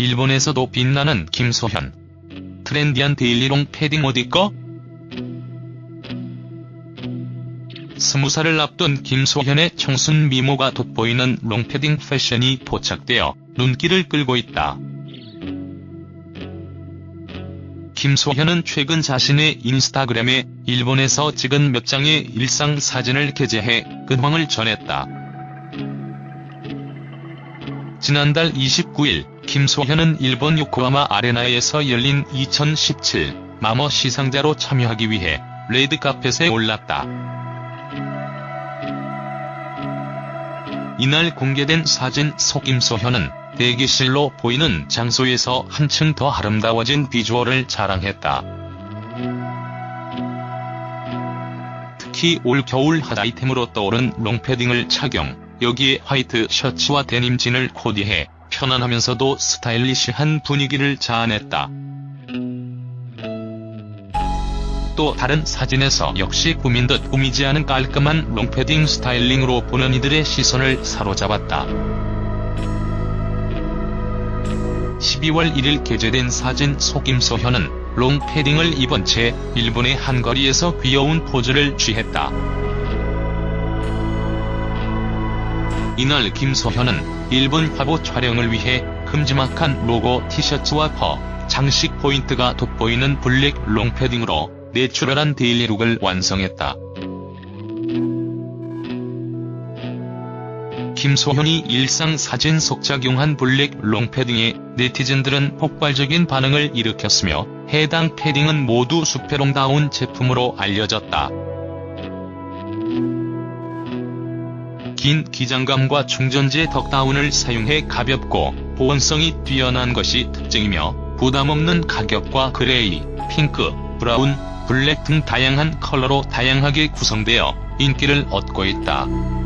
일본에서도 빛나는 김소현. 트렌디한 데일리롱 패딩 어디꺼? 스무 살을 앞둔 김소현의 청순 미모가 돋보이는 롱패딩 패션이 포착되어 눈길을 끌고 있다. 김소현은 최근 자신의 인스타그램에 일본에서 찍은 몇 장의 일상 사진을 게재해 근황을 전했다. 지난달 29일 김소현은 일본 요코하마 아레나에서 열린 2017 마머 시상자로 참여하기 위해 레드카펫에 올랐다. 이날 공개된 사진 속 김소현은 대기실로 보이는 장소에서 한층 더 아름다워진 비주얼을 자랑했다. 특히 올 겨울 핫 아이템으로 떠오른 롱패딩을 착용, 여기에 화이트 셔츠와 데님진을 코디해 편안하면서도 스타일리시한 분위기를 자아냈다. 또 다른 사진에서 역시 꾸민 듯 꾸미지 않은 깔끔한 롱패딩 스타일링으로 보는 이들의 시선을 사로잡았다. 12월 1일 게재된 사진 속 김소현은 롱패딩을 입은 채 일본의 한 거리에서 귀여운 포즈를 취했다. 이날 김소현은 일본 화보 촬영을 위해 큼지막한 로고 티셔츠와 퍼, 장식 포인트가 돋보이는 블랙 롱패딩으로 내추럴한 데일리룩을 완성했다. 김소현이 일상 사진 속 착용한 블랙 롱패딩에 네티즌들은 폭발적인 반응을 일으켰으며 해당 패딩은 모두 수페롱다운 제품으로 알려졌다. 긴 기장감과 충전재 덕다운을 사용해 가볍고 보온성이 뛰어난 것이 특징이며 부담없는 가격과 그레이, 핑크, 브라운, 블랙 등 다양한 컬러로 다양하게 구성되어 인기를 얻고 있다.